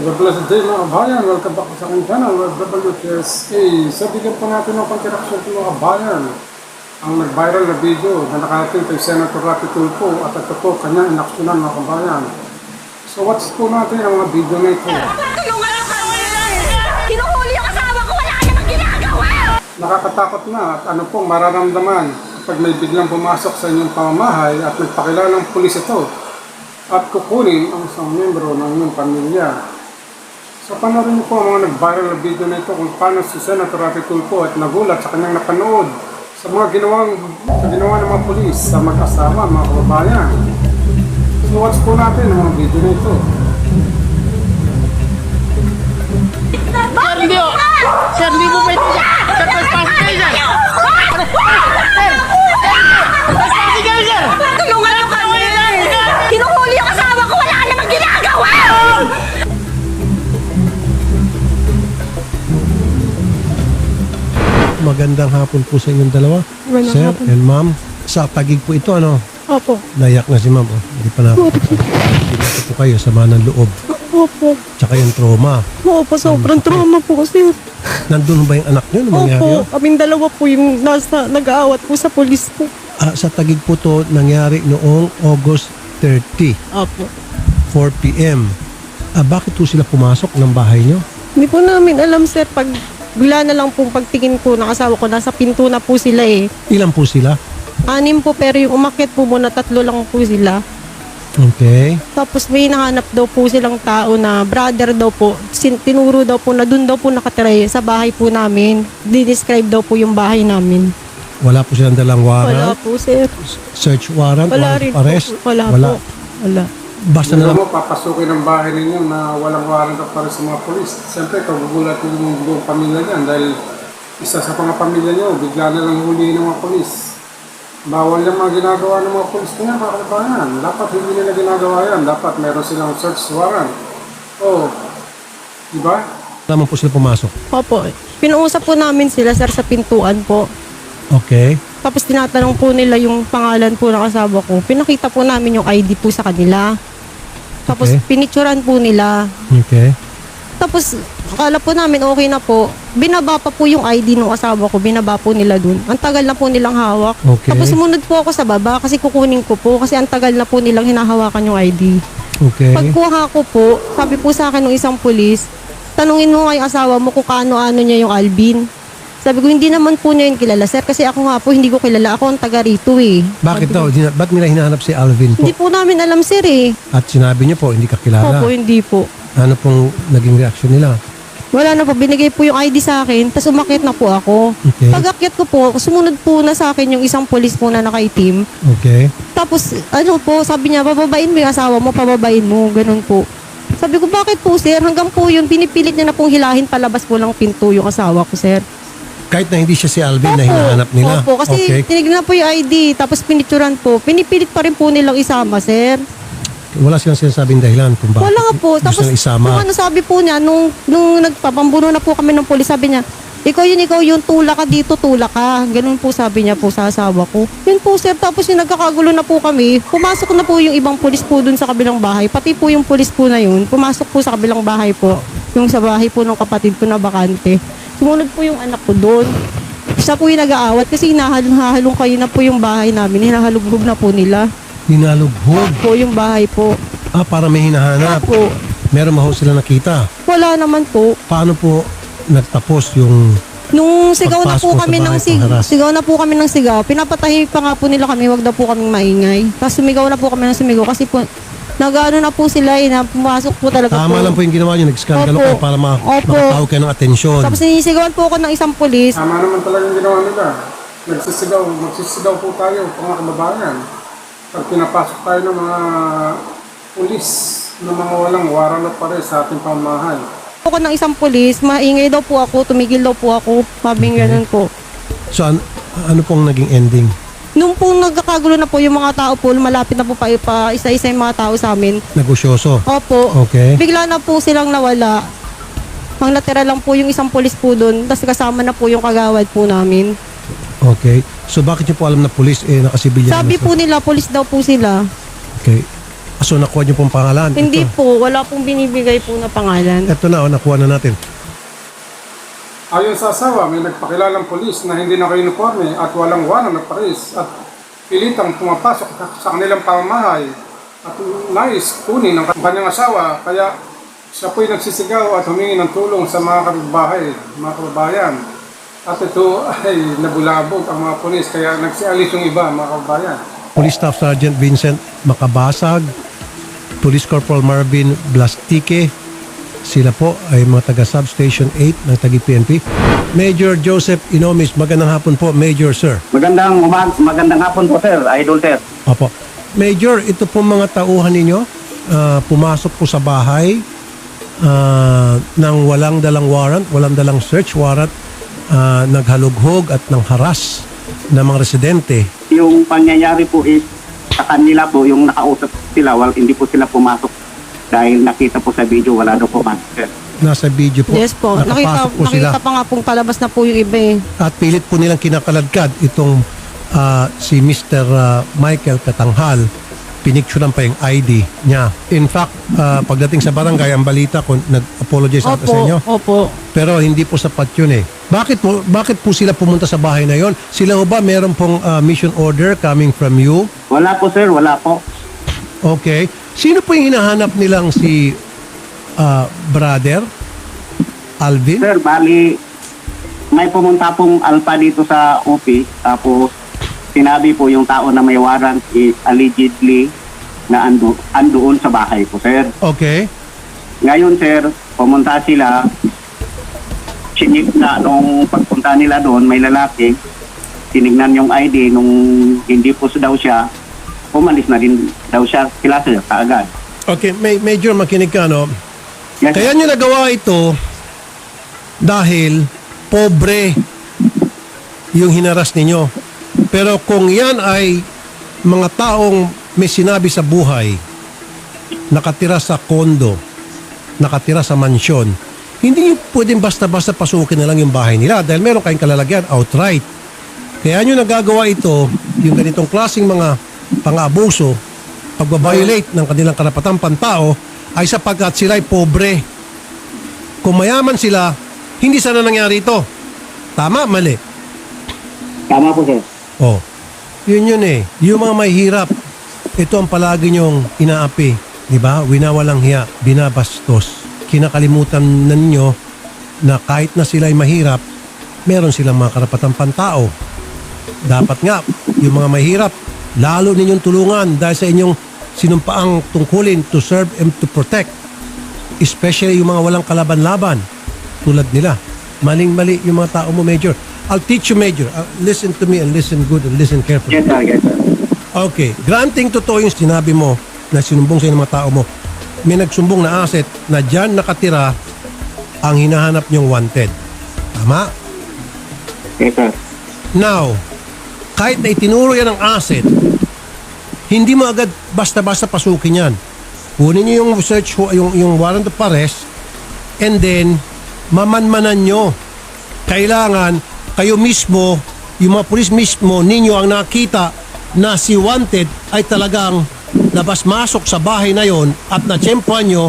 God bless day mga kabayan. Welcome back sa aking channel, WTSA. So, bigyan po natin ng pagkiraksyon ng mga kabayan. Ang nag-viral na video na nakarating kay Senator Rapi Tulfo at ito po kanyang inaksyonan mga kabayan. So, watch po natin ang mga video na ito. Tulungan ako kami! Hinuhuli yung asawa ko! Wala namang ginagawa! Nakakatakot na at ano pong mararamdaman kapag may biglang pumasok sa inyong pamamahay at nagpakilalang pulis ito at kukunin ang isang membro ng inyong pamilya. So panoorin niyo po ang mga nag-viral na video na ito kung paano si Senator Rafi Tulfo at nagulat sa kanyang napanood sa mga ginawang sa ginawa ng mga pulis sa mag-asawa, mga kababayan. So watch po natin ang mga video na ito. Sir, hindi o! Sir, hindi mo pwede siya! Sir, trespassing kayo, sir! Sir! Trespassing kayo, sir! Tulungan Magandang hapon po sa inyong dalawa. Magandang Sir hapon. and ma'am. Sa tagig po ito, ano? Opo. Nayak na si ma'am. Oh. Hindi pa na. Dito po kayo, sama ng loob. Opo. Tsaka yung trauma. Opo, sobrang trauma po kasi. Nandun ba yung anak niyo? Nung mangyari Opo, yun? kaming dalawa po yung nasa, nag-aawat po sa polis po. Ah, sa tagig po to nangyari noong August 30, Opo. 4 p.m. Ah, bakit po sila pumasok ng bahay niyo? Hindi po namin alam, sir, pag bigla na lang pong pagtingin ko ng asawa ko, nasa pinto na po sila eh. Ilan po sila? Anim po, pero yung umakyat po muna, tatlo lang po sila. Okay. Tapos may nahanap daw po silang tao na brother daw po. Sin- tinuro daw po na doon daw po nakatira eh, sa bahay po namin. Didescribe daw po yung bahay namin. Wala po silang dalang Wala warrant? po, sir. Search warrant? Wala warrant rin of arrest? po. Wala, po. Wala. Basta na lang. mo, papasukin ang bahay ninyo na walang warrant of arrest sa mga polis. Siyempre, kagugulat yung buong pamilya niyan dahil isa sa mga pamilya niyo, bigla na lang huli ng mga polis. Bawal yung mga ginagawa ng mga polis niya, mga kababayan. Dapat hindi nila ginagawa yan. Dapat meron silang search warrant. Oh, di ba? Naman po sila pumasok. Opo. Pinuusap po namin sila, sir, sa pintuan po. Okay. Tapos tinatanong po nila yung pangalan po ng asawa ko. Pinakita po namin yung ID po sa kanila. Tapos Okay. pinicturan po nila. Okay. Tapos akala po namin okay na po. Binaba pa po yung ID ng asawa ko. Binaba po nila dun. Ang tagal na po nilang hawak. Okay. Tapos sumunod po ako sa baba kasi kukunin ko po. Kasi ang tagal na po nilang hinahawakan yung ID. Okay. Pagkuha ko po, sabi po sa akin ng isang pulis, tanungin mo nga yung asawa mo kung kaano-ano niya yung Alvin. Sabi ko, hindi naman po niya yung kilala, sir. Kasi ako nga po, hindi ko kilala. Ako ang taga rito eh. Bakit daw? Di na- Ba't nila hinahanap si Alvin po? Hindi po namin alam, sir eh. At sinabi niyo po, hindi ka kilala. Opo, hindi po. Ano pong naging reaksyon nila? Wala na po, binigay po yung ID sa akin, tapos umakyat na po ako. Okay. Pag akyat ko po, sumunod po na sa akin yung isang polis po na nakaitim. Okay. Tapos, ano po, sabi niya, pababain mo yung asawa mo, pababain mo, ganun po. Sabi ko, bakit po, sir? Hanggang po yun, pinipilit niya na pong hilahin palabas po ng pinto yung asawa ko, sir. Kahit na hindi siya si Alvin na hinahanap nila. Opo, kasi okay. tinignan po yung ID, tapos pinituran po. Pinipilit pa rin po nilang isama, sir. Wala silang sinasabing dahilan kung bakit Wala nga po. gusto Tapos, nilang isama. nung ano sabi po niya, nung, nung nagpapambuno na po kami ng polis, sabi niya, ikaw yun, ikaw yung tula ka dito, tula ka. Ganun po sabi niya po sa asawa ko. Yun po sir, tapos yung nagkakagulo na po kami, pumasok na po yung ibang polis po dun sa kabilang bahay. Pati po yung polis po na yun, pumasok po sa kabilang bahay po. Yung sa bahay po ng kapatid ko na bakante. Sumunod po yung anak ko doon. Siya po yung nag-aawat kasi hinahalong kayo na po yung bahay namin. Hinahalughog na po nila. Hinalughog. Po yung bahay po. Ah, para may hinahanap. Po. Meron maho sila nakita. Wala naman po. Paano po nagtapos yung Nung sigaw na po kami ng sig sigaw na po kami ng sigaw, pinapatahimik pa nga po nila kami, wag daw po kaming maingay. Tapos sumigaw na po kami ng sumigaw kasi po nagano na po sila eh, na pumasok po talaga tama po. lang po yung ginawa niyo, nag-skandalo Opo. kayo para ma- Opo. makatawag kayo ng atensyon. Tapos sinisigawan po ako ng isang pulis. Tama naman talaga yung ginawa nila. Nagsisigaw, magsisigaw po tayo, mga kababayan. Pag pinapasok tayo ng mga pulis na mga walang warrant of arrest sa ating pamahay. Ako ng isang pulis, maingay daw po ako, tumigil daw po ako, sabing Okay. ganun po. So an- ano pong naging ending? Nung po nagkakagulo na po yung mga tao po, malapit na po pa, pa isa-isa yung mga tao sa amin. Negosyoso. Opo. Okay. Bigla na po silang nawala. Ang natira lang po yung isang polis po doon, tapos kasama na po yung kagawad po namin. Okay. So bakit niyo po alam na pulis eh nakasibilyan Sabi na po nila, polis daw po sila. Okay. So nakuha niyo pong pangalan. Hindi Ito. po, wala pong binibigay po na pangalan. Ito na, oh, nakuha na natin. Ayon sa asawa, may nagpakilalang polis na hindi naka-uniforme at walang warang na paris at pilitang pumapasok sa kanilang pamamahay at nais kunin ng kanyang asawa kaya siya po'y nagsisigaw at humingi ng tulong sa mga kapitbahay, mga kababayan. At ito ay nabulabog ang mga polis kaya nagsialis yung iba, mga kababayan. Police Staff Sergeant Vincent Makabasag, Police Corporal Marvin Blastique, sila po ay mga taga Substation 8 ng Tagi PNP. Major Joseph Inomis, magandang hapon po, Major Sir. Magandang umag, magandang hapon po sir, idol sir. Opo. Major, ito po mga tauhan ninyo, ah, pumasok po sa bahay ah, nang walang dalang warrant, walang dalang search warrant, ah, naghalughog at nang haras ng mga residente. Yung pangyayari po is sa kanila po yung nakausap sila, wal, hindi po sila pumasok dahil nakita po sa video wala daw pumasok sir. Nasa video po. Yes po, nakita, Nakapasok po sila. nakita pa nga pong palabas na po yung iba eh. At pilit po nilang kinakaladkad itong ah, si Mr. ah, Michael Katanghal. Pinicturean pa yung ID niya. In fact, ah, pagdating sa barangay, ang balita ko, nag-apologize ata sa Opo, inyo. opo. Pero hindi po sapat yun eh. Bakit po, bakit po sila pumunta sa bahay na yon? Sila ho ba meron pong ah, mission order coming from you? Wala po sir, wala po. Okay. Sino po yung hinahanap nilang si ah, brother? Alvin? Sir, bali may pumunta pong alpha dito sa OP tapos sinabi po yung tao na may warrant is allegedly na ando, andoon sa bahay po sir. Okay. Ngayon sir, pumunta sila chinik na nung pagpunta nila doon, may lalaki tinignan yung ID nung hindi po daw siya umalis na din daw siya sila sir kaagad. Okay, may major makinig ka, no? Yes, Kaya nyo nagawa ito dahil pobre yung hinaras ninyo. Pero kung yan ay mga taong may sinabi sa buhay, nakatira sa kondo, nakatira sa mansyon, hindi nyo pwedeng basta-basta pasukin na lang yung bahay nila dahil meron kayong kalalagyan outright. Kaya nyo nagagawa ito, yung ganitong klaseng mga pang-abuso, pagbabiolate ng kanilang karapatang pantao, ay sapagkat sila ay pobre. Kung mayaman sila, hindi sana nangyari ito. Tama, mali. Tama po sir. Oh, yun yun eh. Yung mga may hirap, ito ang palagi nyong inaapi. Di ba? Winawalang hiya, binabastos. Kinakalimutan na ninyo na kahit na sila ay mahirap, meron silang mga karapatang pantao. Dapat nga, yung mga mahirap, lalo ninyong tulungan dahil sa inyong sinumpaang tungkulin to serve and to protect. Especially yung mga walang kalaban-laban tulad nila. Maling-mali yung mga tao mo, Major. I'll teach you, Major. Uh, listen to me and listen good and listen carefully. Yes sir, yes sir. Okay, granting totoo yung sinabi mo na sinumbong sa ng mga tao mo, may nagsumbong na asset na dyan nakatira ang hinahanap niyong wanted. Tama? Yes sir. Now, kahit na itinuro yan ang asset, hindi mo agad basta-basta pasukin yan. Kunin niyo yung search, yung, yung warrant of arrest, and then, mamanmanan nyo. Kailangan, kayo mismo, yung mga pulis mismo, ninyo ang nakita na si wanted ay talagang labas-masok sa bahay na yon at natsyempohan nyo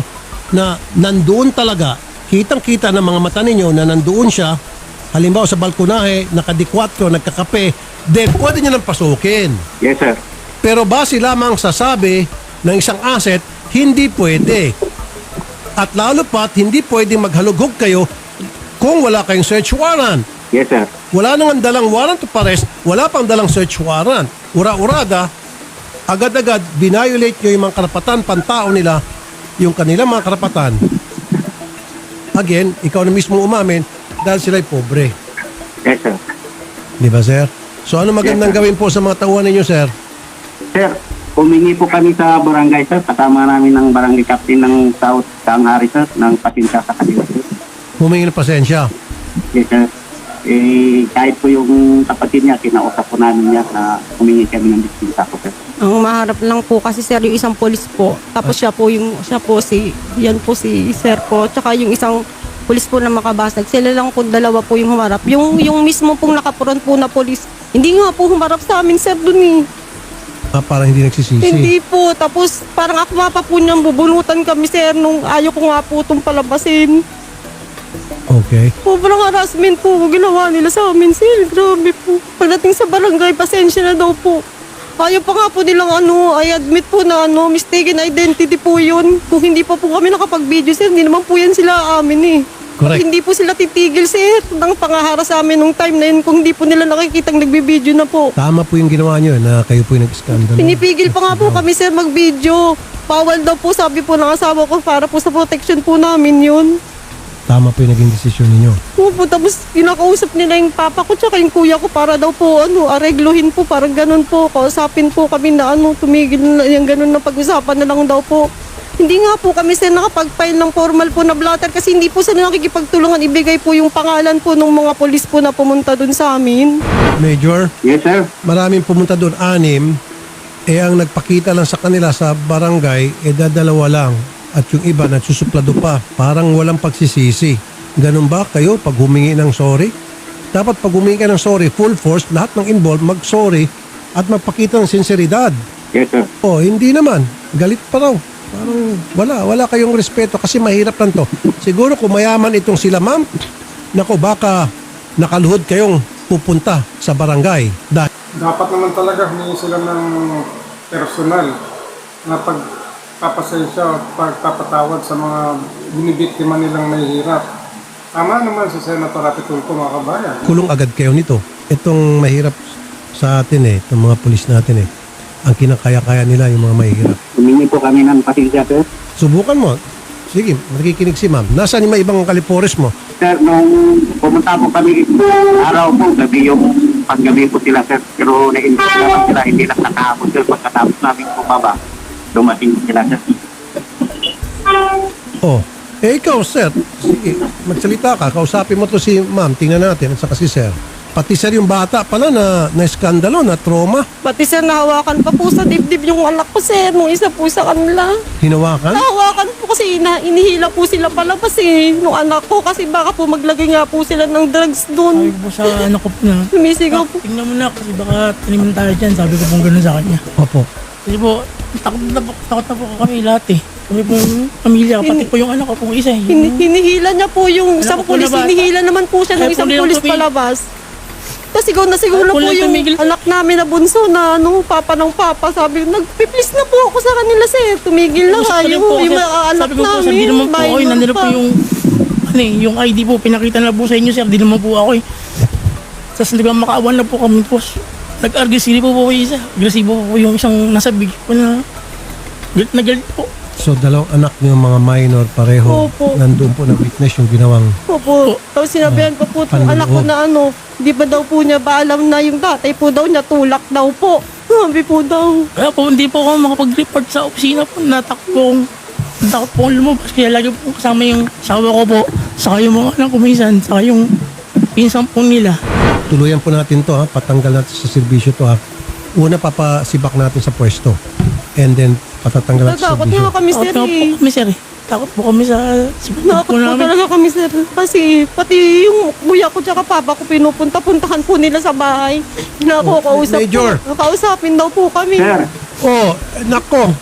na nandoon talaga, kitang-kita ng mga mata ninyo na nandoon siya, halimbawa sa balkonahe, nakadikwatro, nagkakape, then pwede nyo nang pasukin. Yes sir. Pero base lamang sa sabi ng isang asset, hindi pwede. At lalo pat, hindi pwedeng maghalughog kayo kung wala kayong search warrant. Yes sir. Wala nang dalang warrant of arrest, wala pang dalang search warrant. Ura-urada, agad-agad binayolate nyo yung mga karapatan pantao nila, yung kanilang mga karapatan. Again, ikaw na mismo umamin dahil sila'y pobre. Yes sir. Di ba, sir? So ano magandang gawin po sa mga tauhan ninyo, sir? Sir, humingi po kami sa barangay sir, kasama namin ng barangay captain ng South Tanghari sir, ng pasensya sa kanila sir. Humingi ng pasensya. Yes sir. Eh, kahit po yung kapatid niya, kinausap po namin niya na humingi kami ng dispensa po sir. Ang maharap lang po kasi sir yung isang polis po. Tapos siya po yung siya po si yan po si sir po. Tsaka yung isang polis po na makabasag. Sila lang po dalawa po yung humarap. Yung yung mismo pong nakapuron po na polis. Hindi nga po humarap sa amin sir dun eh. Ah, parang hindi nagsisisi. Hindi po. Tapos parang akma pa po niyang bubunutan kami, sir, nung ayaw ko nga po itong palabasin. Okay. Sobrang harassment po ginawa nila sa amin, sir. Grabe po. Pagdating sa barangay, pasensya na daw po. Ayaw pa nga po nilang ano, I admit po na ano, mistaken identity po yun. Kung hindi pa po kami nakapag-video, sir, hindi naman po yan sila amin eh. Correct. Hindi po sila titigil, sir, ng pangahara sa amin nung time na yun kung hindi po nila nakikitang nagbibideo na po. Tama po yung ginawa nyo na kayo po yung nag-scandal. Pinipigil pa nga po kami, sir, mag-video. Bawal daw po, sabi po ng asawa ko, para po sa protection po namin yun. Tama po yung naging desisyon ninyo. Opo, tapos kinakausap nila yung papa ko tsaka yung kuya ko para daw po ano, aregluhin po, parang ganun po. Kausapin po kami na ano, tumigil na yung ganun na pag-usapan na lang daw po. Hindi nga po kami sir nakapag-file ng formal po na blatter kasi hindi po sila nakikipagtulungan ibigay po yung pangalan po ng mga polis po na pumunta dun sa amin. Major, Yes, sir. maraming pumunta doon, anim, eh ang nagpakita lang sa kanila sa barangay, eh dadalawa lang. At yung iba nagsusuplado pa. Parang walang pagsisisi. Ganun ba kayo pag humingi ng sorry? Dapat pag humingi ka ng sorry, full force, lahat ng involved mag-sorry at magpakita ng sinseridad. Yes, sir. Oh, hindi naman. Galit pa raw. Parang wala, wala kayong respeto kasi mahirap lang to. Siguro kung mayaman itong sila ma'am, nako baka nakaluhod kayong pupunta sa barangay. Dahil Dapat naman talaga humingi sila ng personal na pagpapasensya at pagpapatawad sa mga binibiktima nilang mahihirap. Tama naman si Senator Rapi Tulfo mga kabayan. kulong agad kayo nito. Itong mahirap sa atin eh, itong mga pulis natin eh. Ang kinakaya-kaya nila yung mga mahirap. Humingi po kami ng pasensya, sir. Subukan mo. Sige, nakikinig si ma'am. Nasaan yung mga ibang kalipores mo? Sir, nung pumunta po kami, araw po, gabi yung panggabi po sila, sir. Pero na-inform naman sila, hindi lang nakahapon, sir. Pagkatapos namin bumaba, dumating sila, sir. Oh, eh ikaw sir, sige, magsalita ka, kausapin mo to si ma'am, tingnan natin, at saka si sir. Pati sir yung bata pala na, na skandalo, na trauma, Pati sir, nahawakan pa po sa dibdib yung anak ko sir, nung isa po sa kanila. hinawakan. Nahawakan po kasi ina, inihila po sila palabas eh, nung anak ko kasi baka po maglagay nga po sila ng drugs Sabi doon. ko po sa anak ko na, Sumisigaw po. tingnan mo na kasi baka tanimin tayo dyan. Sabi ko pong gano'n sa kanya. Opo. Kasi po, takot na po, takot na po kami lahat eh. Kami po yung pamilya, pati po yung anak ko pong isa. eh. Hin- hinihila niya po yung isang Anak ko po pulis, bata. hinihila naman po siya ng Kaya po isang nilang pulis palabas. Tapos sigaw na na po yung tumigil. anak namin na bunso na ano, papa ng papa. Sabi, nagpiplis na po ako sa kanila sir. Tumigil na kayo. Yung mga anak sabi ko po, sir, namin. di naman po ako, eh, minor nandito po pa. yung, ano eh, yung ID po, pinakita na po sa inyo sir, di naman po ako eh. Tapos di ba makaawan na po kami po. Nag-agresibo po po yung isa. Agresibo po yung isang nasa big po na galit na galit po. So, dalawang anak niyo mga minor pareho, Opo. nandun po na witness yung ginawang Opo. Tapos sinabihan pa po itong anak ko na ano, di ba daw po niya ba alam na yung tatay po daw niya tulak daw po. Sabi po daw. Kaya po hindi po ako makapag-report sa opisina po. Akong, natakot po akong lumabas. Kaya lagi po kasama yung asawa ko po. Saka yung mga anak ko minsan. Saka yung pinsan po nila. Tuluyan po natin to ha, patanggal natin sa serbisyo to ha. Una papasibak natin sa pwesto. And then patatanggal sa Natakot serbisyo. nga kami Takot sir na po eh. kami sir eh. Takot po kami sa sibat Nakakot po po namin. talaga kami sir. Kasi pati yung kuya ko tsaka papa ko pinupunta-puntahan po nila sa bahay. Nakakausap Major. po. Nakausapin daw po kami. Sir, Oh, nako.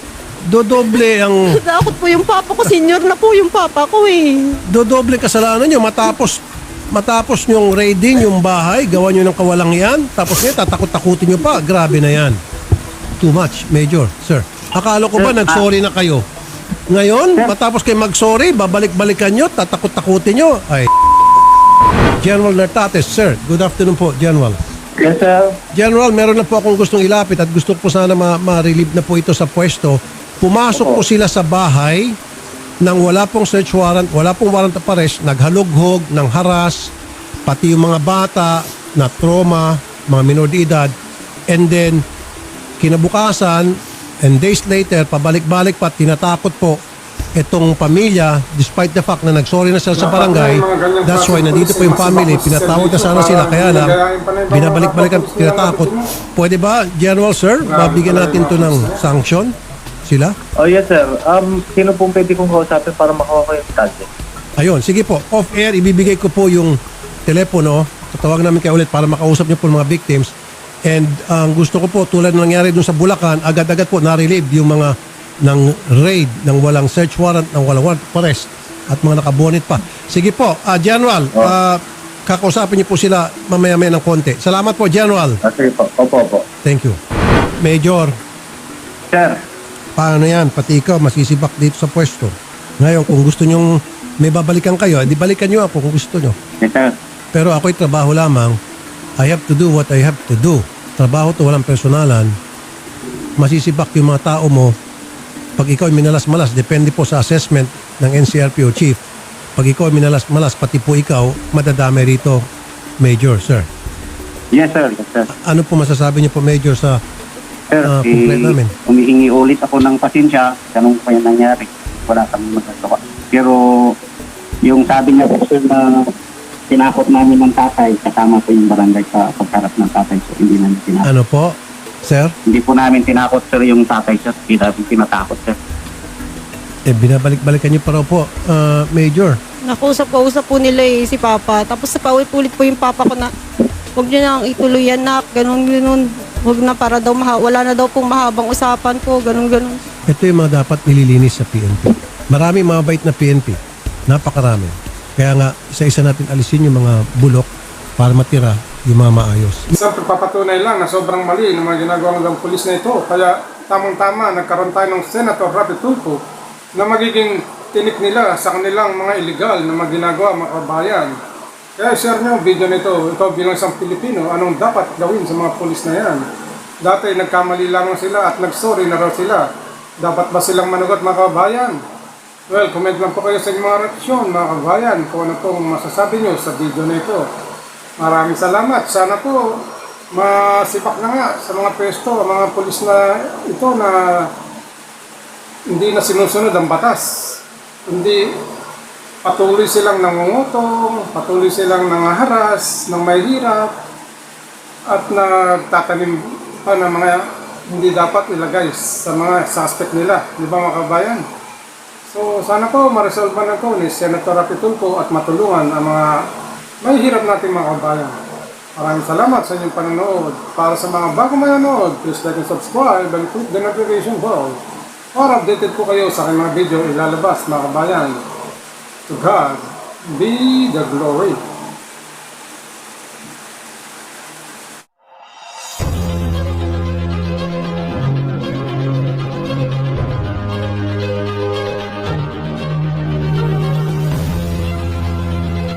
Dodoble ang Takot po yung papa ko. Senior na po yung papa ko eh. dodoble kasalanan nyo matapos matapos yung raiding yung bahay, gawa nyo ng kawalang yan, tapos ngayon tatakot-takutin nyo pa. Grabe na yan. Too much, Major. Sir, akala ko ba nag-sorry na kayo? Ngayon, matapos kayo mag-sorry, babalik-balikan nyo, tatakot-takutin nyo. Ay, General Nartates, sir. Good afternoon po, General. yes, sir. General, meron na po akong gustong ilapit at gusto ko po sana ma- ma-relieve na po ito sa pwesto. Pumasok po sila sa bahay nang wala pong search warrant, wala pong warrant of arrest, naghalughog, ng haras, pati yung mga bata na trauma, mga minor de edad, and then kinabukasan, and days later, pabalik-balik pa, tinatakot po itong pamilya, despite the fact na nagsorry na sila sa barangay, that's why nandito po yung family, pinatawag na sana sila, kaya lang, mga kapatid tinatakot. Pwede ba, General Sir, mabigyan natin to ng sanction? Sila? Oh yes sir. Um, sino pong pwede kong kausapin para makuha ko yung tante? Ayun, sige po. Off-air, ibibigay ko po yung telepono. Tatawag namin kayo ulit para makausap niyo po mga victims. And ang gusto ko po, tulad ng nangyari dun sa Bulacan, agad-agad po na-relieve yung mga ng raid, ng walang search warrant, ng walang warrant of arrest, at mga nakabonit pa. Sige po, ah, General, ah, kakausapin niyo po sila mamaya-maya ng konti. Salamat po, General. Ah, sige po. Opo, opo. Thank you. Major, Sir, paano yan? Pati ikaw, masisibak dito sa pwesto. Ngayon, kung gusto nyong may babalikan kayo, di balikan nyo ako kung gusto nyo. yes, sir. Pero ako'y trabaho lamang. I have to do what I have to do. Trabaho to walang personalan. Masisibak yung mga tao mo. Pag ikaw ay minalas-malas, depende po sa assessment ng NCRP o chief. Pag ikaw ay minalas-malas, pati po ikaw, madadami rito, Major, sir. Yes, sir. Yes, sir. Ano po masasabi niyo po, Major, sa Sir, Ah, eh, complaint namin. humihingi ulit ako ng pasensya. Ganun pa yung nangyari. Wala kami magagawa. Pero yung sabi niya po, sir, na tinakot namin ng tatay, kasama po yung barangay sa pagkarap ng tatay. So, hindi namin tinakot. ano po, sir? Hindi po namin tinakot, sir, yung tatay, sir. Hindi namin tinatakot, sir. Eh, binabalik-balikan niyo pa raw po, ah, Major. Nakausap-kausap po nila eh, si Papa. Tapos sa paulit-ulit po yung Papa ko na, huwag niyo nang ituloy yan, nak. Ganun, ganun. Huwag na para daw, maha- wala na daw pong mahabang usapan po. Ganun, ganun. Ito yung mga dapat nililinis sa PNP. Maraming mga bait na PNP. Napakarami. Kaya nga, isa-isa natin alisin yung mga bulok para matira yung mga maayos. Isang pagpapatunay lang na sobrang mali ng mga ginagawa ng pulis na ito. Kaya tamang-tama, nagkaroon tayo ng Senator Rapi Tulfo na magiging tinik nila sa kanilang mga illegal na mga ginagawa mga kabayan. Kaya share nyo ang video nito. Ikaw bilang isang Pilipino, anong dapat gawin sa mga pulis na yan? Dati nagkamali lamang sila at nagsorry na raw sila. Dapat ba silang manugot mga kabayan? Well, comment lang po kayo sa inyong mga reaksyon mga kabayan kung ano pong masasabi nyo sa video na ito. Maraming salamat. Sana po masipak na nga sa mga pwesto, mga pulis na ito na hindi na sinusunod ang batas. Hindi patuloy silang nangungutong, patuloy silang nangaharas, ng may hirap, at nagtatanim pa ng mga hindi dapat ilagay sa mga suspect nila. Di ba mga kabayan? So sana po ma-resolve na ito ni Senator Rapitulfo at matulungan ang mga may hirap nating mga kabayan. Maraming salamat sa inyong panonood. Para sa mga bagong manonood, please like and subscribe and click the notification bell para updated po kayo sa aking mga video ilalabas mga kabayan. To God be the glory.